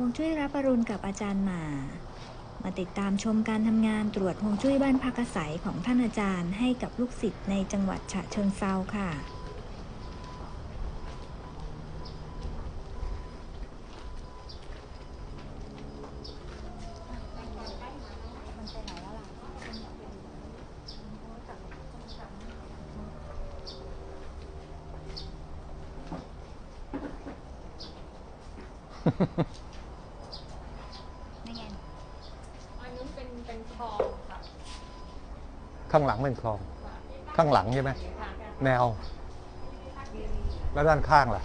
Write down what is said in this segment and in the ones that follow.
ฮวงจุ้ยรับปรุณกับอาจารย์หมา มาติดตามชมการทำงานตรวจฮวงจุ้ยบ้านพักอาศัยของท่านอาจารย์ให้กับลูกศิษย์ในจังหวัดฉะเชิงเซาค่ะ ไม่ไง อันนู้นเป็นเป็นคลองค่ะ ข้างหลังเป็นคลอง ข้างหลังใช่ไหมค่ะแนว แล้วด้านข้างล่ะ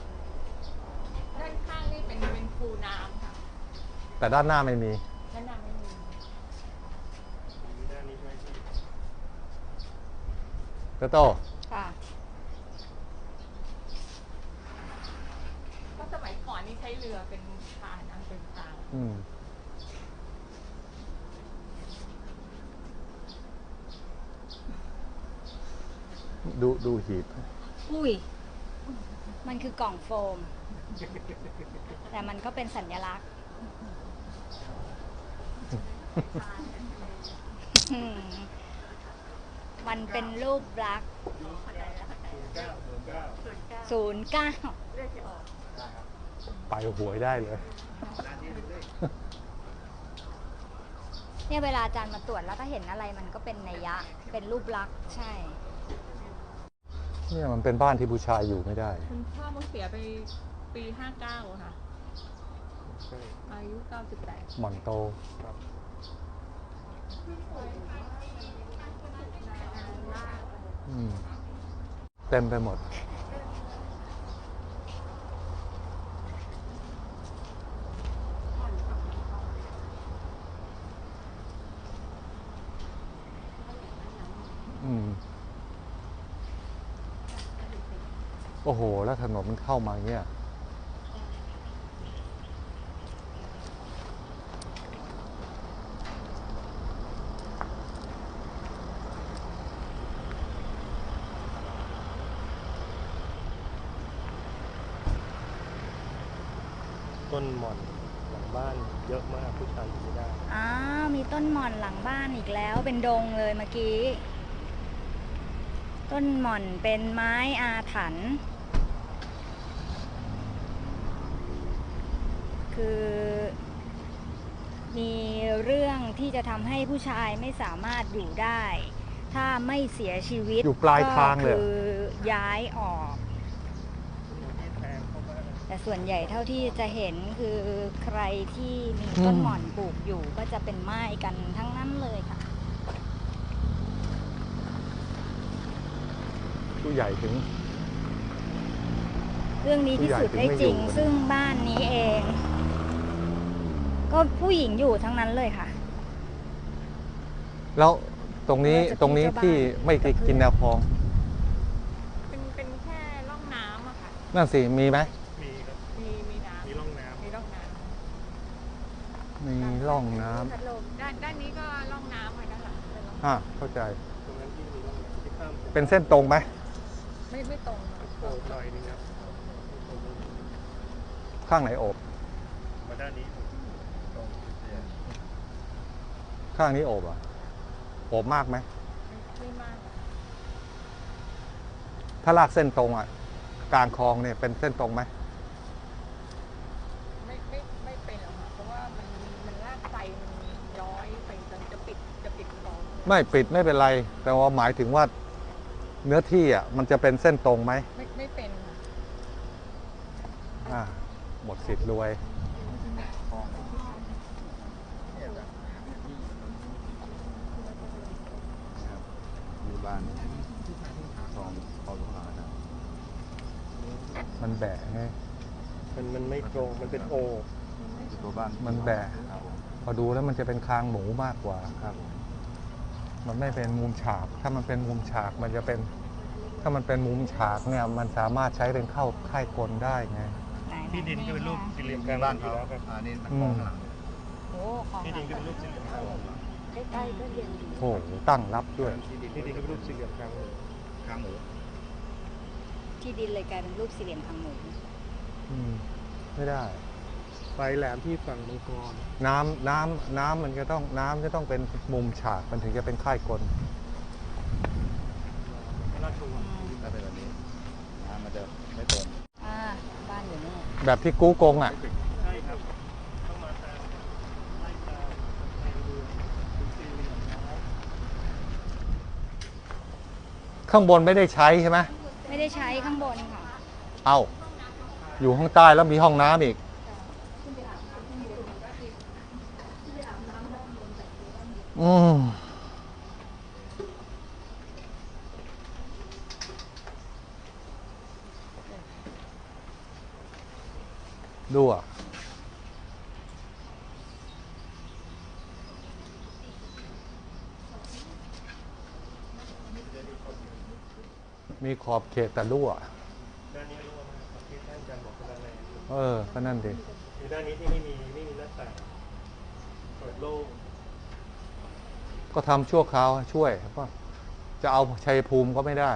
ด้านข้างนี่เป็นเป็นคูน้ำค่ะ แต่ด้านหน้าไม่มี ด้านหน้าไม่มีโตโต้ ค่ะ ก็สมัยก่อนนี่ใช้เรือเป็นพาหนะเป็นทาง อืม ดูดูหีบ อุ้ย มันคือกล่องโฟม แต่มันก็เป็นสัญลักษณ์อืมมันเป็นรูปลักษณ์ศูนย์เก้าไปหวยได้เลย เนี่ยเวลาอาจารย์มาตรวจแล้วก็เห็นอะไรมันก็เป็นนัยยะ เป็นรูปลักษณ์ใช่ เนี่ยมันเป็นบ้านที่ผู้ชายอยู่ไม่ได้ คุณพ่อเพิ่งเสียไปปี59อะค่ะอายุ98หมอนโตอืมเต็มไปหมด อืม โอ้โห แล้วถนนมันเข้ามาอย่างเงี้ยต้นหม่อนหลังบ้านเยอะมากผู้ชายอยู่ไม่ได้ อ้าวมีต้นหม่อนหลังบ้านอีกแล้วเป็นดงเลยเมื่อกี้ ต้นหม่อนเป็นไม้อาถรรพ์ คือมีเรื่องที่จะทำให้ผู้ชายไม่สามารถอยู่ได้ ถ้าไม่เสียชีวิตอยู่ปลายทางเลย ก็คือย้ายออก แต่ส่วนใหญ่เท่าที่จะเห็นคือใครที่มีต้นอืมหม่อนปลูกอยู่ก็จะเป็นไม้กันทั้งนั้นเลยค่ะ ผู้ใหญ่ถึง เรื่องนี้พิสูจน์ได้จริงผู้ใหญ่ถึงไม่อยู่ซึ่งบ้านนี้เอง ก็ผู้หญิงอยู่ทั้งนั้นเลยค่ะ แล้วตรงนี้น่าจะตรงนี้ที่ที่เจ้าบ้านไม่ติดกินแนวคลองเป็นเป็นแค่ร่องน้ำอะค่ะ นั่นสิมีไหมมีครับมีมีน้มีร่องน้ำมีร่องน้มีร่องน้ำำด้านด้านนี้ก็ร่องน้ำอะนะคะเป็นร่องอะเข้าใจำตรงนั้นที่มีร่องน้ำที่ข้ามเป็นเส้นตรงไหมไม่ไม่ตรงอะโผล่หน่อยนึงครับข้างไหนโอบมาด้านนี้ตรงเนี่ย ข้างนี้โอบอะโอบมากไหมไม่มากถ้าลากเส้นตรงอะกลางคลองเนี่ยเป็นเส้นตรงไหมไม่ไม่ไม่เป็นหรอกค่ะเพราะว่ามันมันลากไฟมันย้อยไปจนจะปิดจะปิดคลองไม่ปิดไม่เป็นไร แต่ว่าหมายถึงว่าเนื้อที่อะมันจะเป็นเส้นตรงไหมไม่ไม่เป็นค่ะอ่าหมดสิทธิ์รวย บ้านสองพอลูกหานะมันแบะไง มันมันไม่ตรง มันเป็นโอตัวบ้านมันแบะ ครับผมพอดูแล้วมันจะเป็นคางหมูมากกว่า ครับผมมันไม่เป็นมุมฉาก ถ้ามันเป็นมุมฉากมันจะเป็น ถ้ามันเป็นมุมฉากเนี่ย มันสามารถใช้เป็นเข้าค่ายกลได้ไง ที่ดินก็เป็นรูปสี่เหลี่ยมกลางบ้านอยู่เขาแล้วครับ อันนี้มันอืคลอมงหลัง โอ้ของที่ดินก็เป็นรูปสี่เหลี่ยมกลาง ใกล้ๆก็เย็นดีโอ้โหตั้งรับด้วย ที่ดินที่ดินก็เป็นรูปสี่เหลี่ยมกลางข้างหมูที่ดินเลยกลายเป็นรูปสี่เหลี่ยมทางหมูอืมไม่ได้ปลายแหลมที่ฝั่งมังกรน้ำน้ำน้ำมันจะต้องน้ำจะต้องเป็นมุมฉากมันถึงจะเป็นค่ายกลราชวังถ้าเป็นแบบนี้น้ำมันจะไม่ตรงอ่าบ้านอยู่นี่แบบที่กู้กงอะใช่ครับ ต้องมาตามไล่ตามทางเรือเป็นสี่เหลี่ยมนะครับ ข้างบนไม่ได้ใช้ใช่ไหมไม่ได้ใช้ข้างบนค่ะ เอาอยู่ข้างใต้แล้วมีห้องน้ำอีก อืมดูอะ มีขอบเขตแต่รั่วด้านนี้รั่วมากครับที่ท่านอาจารย์บอกเป็นด้านในเออ ก็นั่นดิคือด้านนี้ที่ไม่มีไม่มีหน้าต่างเปิดโล่งก็ทำชั่วคราวช่วยก็จะเอาชัยภูมิก็ไม่ได้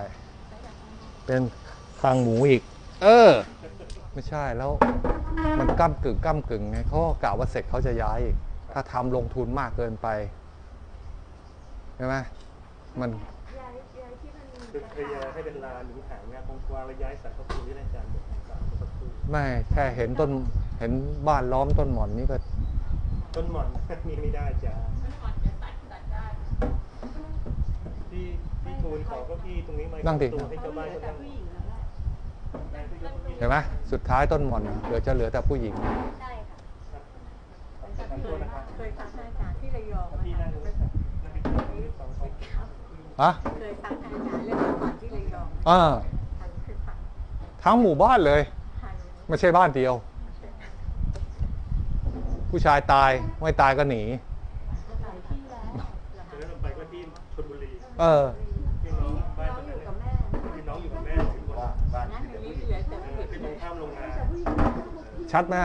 เป็นคางหมูอีก เออ ไม่ใช่แล้ว มันก้ากึ่งก้ากึ่งไงเขาก็กล่าวว่าเสร็จเขาจะย้ายอีกถ้าทำลงทุนมากเกินไปใช่ไหมมัน คือเคลียร์ให้เป็นลานหรือหางงานกว้างๆแล้วย้ายสายพระภูมิที่ท่านอาจารย์บอกสายพระภูมิไม่แค่เห็นต้นเห็นบ้านล้อมต้นหม่อนนี่ก็ต้นหม่อนมีไม่ได้จ้ามันอ่อนจะตัดตัดได้ที่ที่ทูลขอก็พี่ตรงนี้มานั่งดิตัวให้เจ้าบ้านเขานั่งเห็นไหมสุดท้ายต้นหม่อนเหลือจะเหลือแต่ผู้หญิงทำตัวนะครับเคยฟังท่านอาจารย์ที่ระยองพี่นะนั่งคะ ด้วยนั่งไปตัวนี้สองคนฮะเคยฟังท่านอาจารย์เรื่องเมื่อก่อนที่ระยองอ่าทันคือฟังทั้งหมู่บ้านเลย ทันไม่ใช่บ้านเดียว ผู้ชายตายไม่ตายก็หนี หลายที่แล้วแล้วเราไปก็ที่ชลบุรีเออพี่น้องบ้านน้องคนอนั้ยู่นกับแม่พี่น้องอยู่กับแม่ถึงวันว่าบ้านนั่นที่อัเด็นกนี้ผู้หญิงเหลือแต่ที่ตรงข้ามโรงงานชัดไหม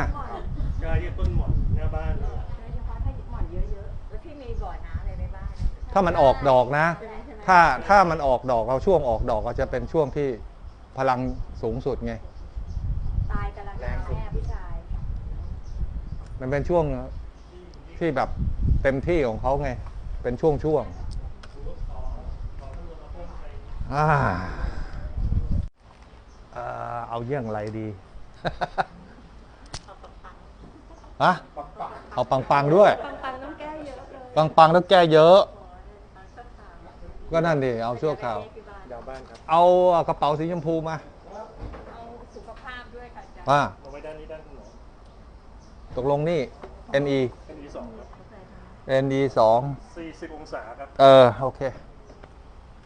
ก็ที่ต้นหม่อนหน้าบ้านเลยโดยเฉพาะถ้าหม่อนเยอะๆแล้วที่มีบ่อน้ำอะไรในบ้านถ้ามันออกดอกนะ ใช่ไหมใช่ไหม ถ้าถ้ามันออกดอกเราช่วงออกดอกก็จะเป็นช่วงที่พลังสูงสุดไง ตายกำลังแม่ผู้ชาย มันเป็นช่วงที่แบบเต็มที่ของเขาไง เป็นช่วงช่วงๆอ่าเอ่อเอาเยี่ยงไรดีฮะเอาปังๆด้วย ปังปังต้องแก้เยอะเลยปังๆต้องแก้เยอะปังสักสาม ก็นั่นดิเอาชั่วคราว ดาวบ้านครับเอากระเป๋าสีชมพูมาเอาสุขภาพด้วยค่ะอาจารย์ว่าเอาไว้ด้านนี้ด้านหนอตกลงนี่ NE เป็นอีสองครับ NE สองสี่สิบองศาครับ เออ โอเค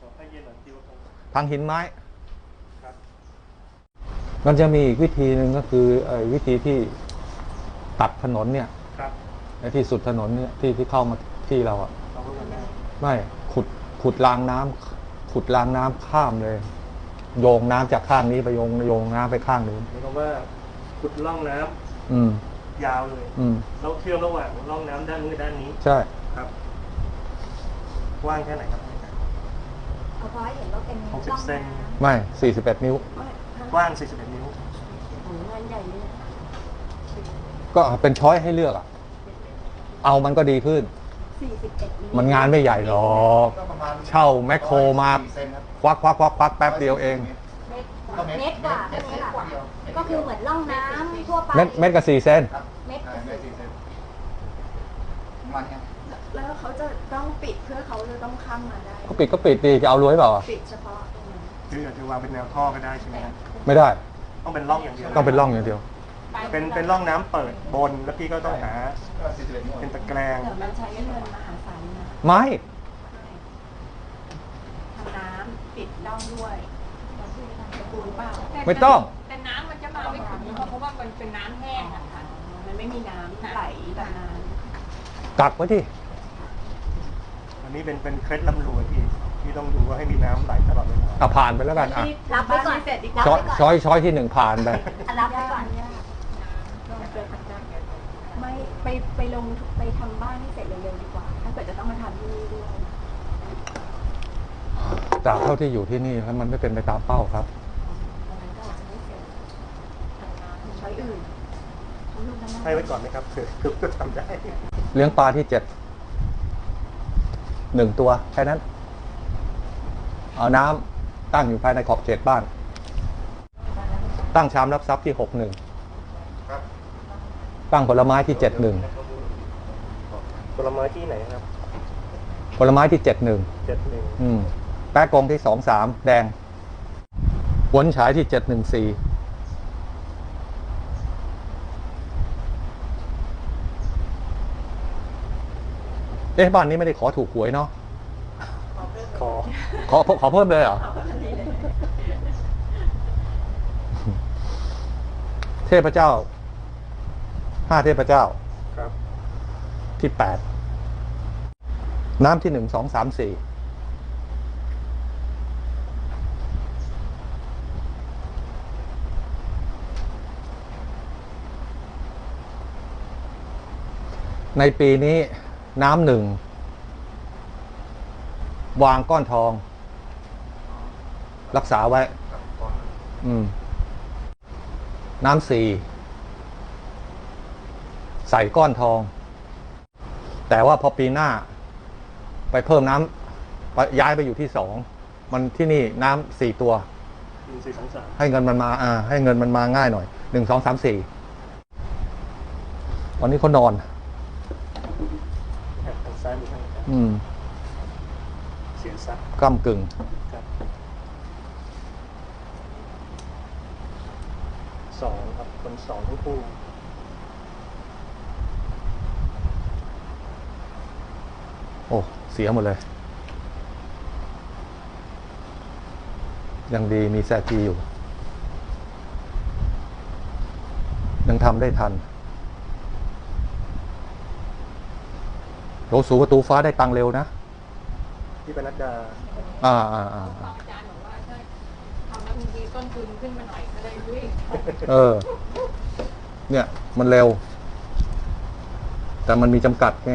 ขอให้เย็นหน่อยคิวคงพังหินไม้ ครับ มันจะมีอีกวิธีหนึ่งก็คือไอ้วิธีที่ตัดถนนเนี่ยครับไอ้ที่สุดถนนเนี่ยที่ที่เข้ามาที่เราอะเอาไว้ก่อนนะไม่ขุด ขุดรางน้ำขุดรางน้ำข้ามเลย โยงน้ำจากข้างนี้ไปโยงโยงน้ำไปข้างนู้นหมายความว่าขุดร่องน้ำอืม ยาวเลย อืมแล้วเชื่อมระหว่างร่องน้ำด้านนู้นกับด้านนี้ ใช่ครับกว้างแค่ไหนครับเอาพอให้เห็นว่าเป็นหกสิบเซนไม่สี่สิบเอ็ดนิ้ว กว้าง41นิ้วของเงินใหญ่เลยก็เป็นช้อยให้เลือกอะเอามันก็ดีขึ้นสี่สิบเอ็ดนิ้ว มันงานไม่ใหญ่หรอก ก็ประมาณเช่าแมคโครมา สี่เซนครับควักควักควักควักแป๊บเดียวเอง เม็ดกว่าเม็ดกว่าก็คือเหมือนร่องน้ำทั่วไป เม็ดเม็ดกับสี่เซน ครับเม็ด อ่าเม็ดสี่เซนประมาณเนี้ยแล้วเขาจะต้องปิดเพื่อเขาจะต้องข้ามมาได้ ก็ปิดก็ปิดดีจะเอารวยเปล่าอะปิดเฉพาะตรงนั้นคืออาจจะวางเป็นแนวท่อก็ได้ใช่ไหมครับไม่ได้ ต้องเป็นร่องอย่างเดียว ต้องเป็นร่องอย่างเดียว เป็นเป็นร่องน้ำเปิดบนแล้วพี่ก็ต้องหาก็สี่สิบเอ็ดนิ้วเป็นตะแกรงแต่มันใช้เงินมหาศาลนะไม่ทำน้ำปิดร่องด้วยตะปูนเปล่าไม่ต้อง แต่น้ำมันจะมาไม่ถึงเพราะว่ามันเป็นน้ำแห้งอะค่ะมันไม่มีน้ำไหลแบบนั้นกักไว้ที่อันนี้เป็นเป็นเคล็ดลำรวยที่ที่ต้องดูว่าให้มีน้ำไหลตลอดเวลาอะผ่านไปแล้วกันอะรับไว้ก่อนเสร็จดีกช้อว่ายช้อยช้อยที่หนึ่งผ่านไป รับไว้ก่อน ไม่ไปไปลงไปทำบ้านให้เสร็จเร็วๆดีกว่า ถ้าเกิดจะต้องมาทำที่นี่ด้วยจากเท่าที่อยู่ที่นี่แล้วมันไม่เป็นไปตามเป้าครับ ตรงนั้นก็อาจจะไม่เสร็จช้อยอื่นทำลูกทำหน้าให้ไว้ก่อนไหมครับเผื่อเผื่อทำได้เลี้ยงปลาที่เจ็ดหนึ่งตัวแค่นั้น เอาน้ำตั้งอยู่ภายในขอบเจ็ดบ้าน ตั้งชามรับทรัพย์ที่หกหนึ่ง ตั้งผลไม้ที่เจ็ดหนึ่งผลไม้ที่ไหนครับผลไม้ที่เจ็ดหนึ่งเจ็ดหนึ่งอืมแป๊กกงที่สองสามแดงหวนฉายที่เจ็ดหนึ่งสี่เอ๊ะบ้านนี้ไม่ได้ขอถูกหวยเนาะขอขอขอเพิ่มเลยเหรอเทพเจ้า ห้าเทพเจ้าครับ ที่แปดน้ำที่หนึ่งสองสามสี่ในปีนี้น้ำหนึ่ง วางก้อนทอง รักษาไว้ อืม น้ำสี่ ใส่ก้อนทอง แต่ว่าพอปีหน้า ไปเพิ่มน้ำไปย้ายไปอยู่ที่สองมันที่นี่น้ำสี่ตัวหนึ่งสี่สองสามให้เงินมันมาอ่าให้เงินมันมาง่ายหน่อยหนึ่งสองสามสี่ตอนนี้เขานอนทางซ้ายมีทางครับอืมเสียงซักก้ากึ่งครับสองครับคนสองทั้งคู่ โอ้เสียหมดเลย ยังดีมีแซจีอยู่ ยังทำได้ทันโรสูประตูฟ้าได้ตังค์เร็วนะที่ปนัดดา อ่าอ่าอ่าบอกอ่าอาจารย์บอกว่าถ้าทำแล้วบางทีต้นทุนขึ้นมาหน่อยก็ได้วิ่งเออ เนี่ย มันเร็ว แต่มันมีจำกัดไง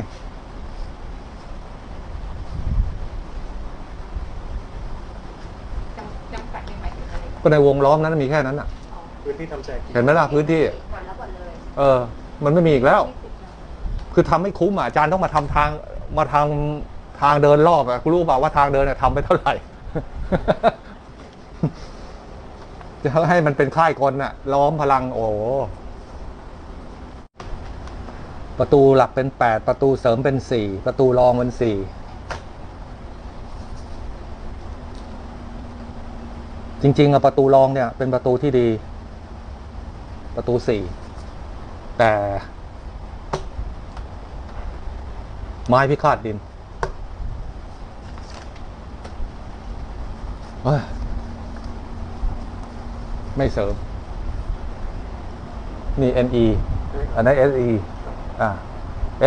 จำจำกัดในหมายถึงอะไร ก็ในวงล้อมนั้นมีแค่นั้นอะ พื้นที่ทำแจกเห็นไหมล่ะพื้นที่ก่อนแล้วก่อนเลยเออ มันไม่มีอีกแล้ว คือทำให้คุ้มอะอาจารย์ต้องมาทำทางมาทำทางเดินรอบอะคุณรู้เปล่าว่าทางเดินเนี่ยทำไปเท่าไหร่ จะให้มันเป็นค่ายกลน่ะ ล้อมพลังโอ้โหประตูหลักเป็นแปดประตูเสริมเป็นสี่ประตูรองเป็นสี่ จริงๆประตูรองเนี่ยเป็นประตูที่ดี ประตูสี่แต่ไม้พิฆาตดินไม่เสริม นี่ NE อันนั้น SE อ่า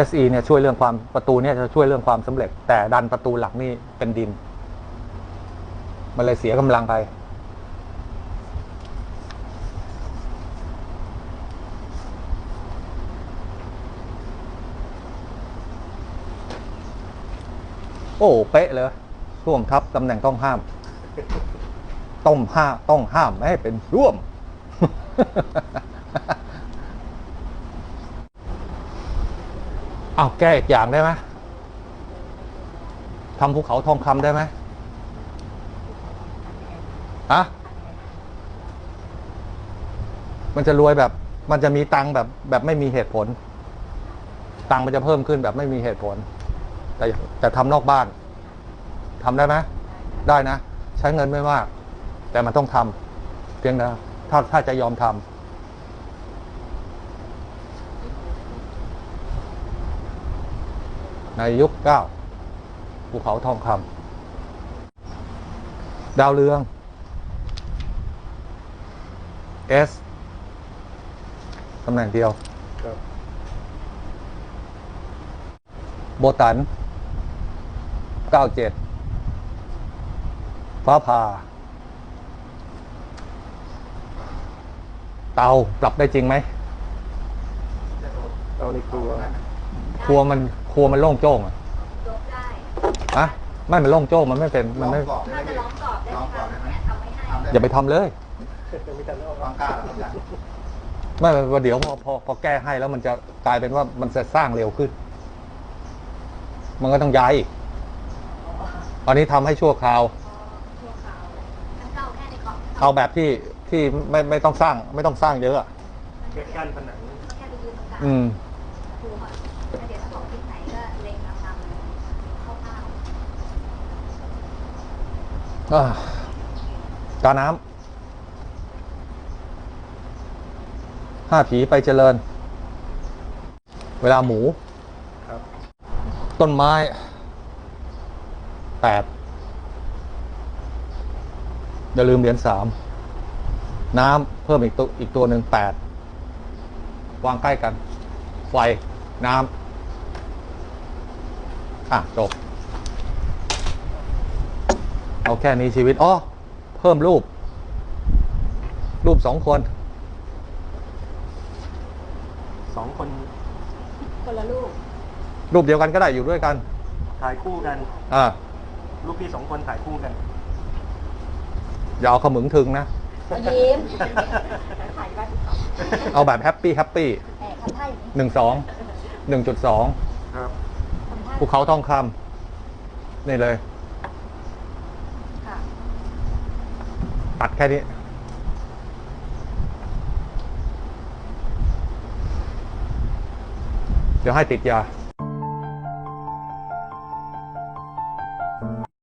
SE เนี่ยช่วยเรื่องความประตูเนี่ยจะช่วยเรื่องความสำเร็จ แต่ดันประตูหลักนี่เป็นดิน มันเลยเสียกำลังไป โอ้เป๊ะเลยร่วมทับตำแหน่งต้องห้าม ต้องห้าต้องห้ามไม่ให้เป็นร่วม เอาแก้อีกอย่างได้ไหมทำภูเขาทองคำได้ไหมอะมันจะรวยแบบ มันจะมีตังค์แบบแบบไม่มีเหตุผล ตังค์มันจะเพิ่มขึ้นแบบไม่มีเหตุผล แต่แต่ทำนอกบ้านทำได้ไหมได้นะ ใช้เงินไม่มาก แต่มันต้องทำเพียงนะถ้าถ้าจะยอมทำในยุคเก้าภูเขาทองคำดาวเรือง S ตำแหน่งเดียวครับโบตัน เก้าเจ็ดฟ้าผ่า เตาปรับได้จริงไหมเอาในครัวครัวมันครัวมันโล่งโจ้งอะยกได้อะไม่มันโล่งโจ้งมันไม่เป็นมันไม่ถ้าจะล้อมกรอบได้ไหมคะเนี่ยทำไม่ให้อย่าไปทำเลย ยังไม่ทันแล้ววางกล้าแล้วครับไม่ว่าเดี๋ยวพอพอพอแก้ให้แล้วมันจะกลายเป็นว่ามันจะสร้างเร็วขึ้น มันก็ต้องย้ายอีกต อนนี้ทำให้ชั่วคราว ชั่วคราวงั้นก็เอาแค่ในกรอบเอาแบบที่ที่ไม่ไม่ต้องสร้าง ไม่ต้องสร้างเยอะอะแค่กั้นผนังแค่ไปยืนตรงกลางอืมภูมิอะแล้วเดี๋ยวถ้าของทิศไหนก็เล็งมาทำคร่าวอ่าตาน้ำห้าผีไปเจริญ เวลาหมู ครับ ต้นไม้ แปดอย่าลืมเหรียญสามน้ำเพิ่มอีกตัวอีกตัวหนึ่งแปดวางใกล้กัน ไฟน้ำอะจบ เอาแค่นี้ชีวิตอ๋อเพิ่มรูป รูปสองคนสองคนๆคนละลูกรูปเดียวกันก็ได้อยู่ด้วยกัน ถ่ายคู่กัน อ่า ลูกพี่สองคนถ่ายคู่กัน อย่าเอาขมึงถึงนะ ยิ้มถ่ายบ้านเอาแบบแฮปปี้แฮปปี้แอบทำท่าอย่างนี้หนึ่งสองหนึ่งจุดสองครับ ทำท่าภูเขาทองคำนี่เลย ค่ะตัดแค่นี้ เดี๋ยวให้ติดยา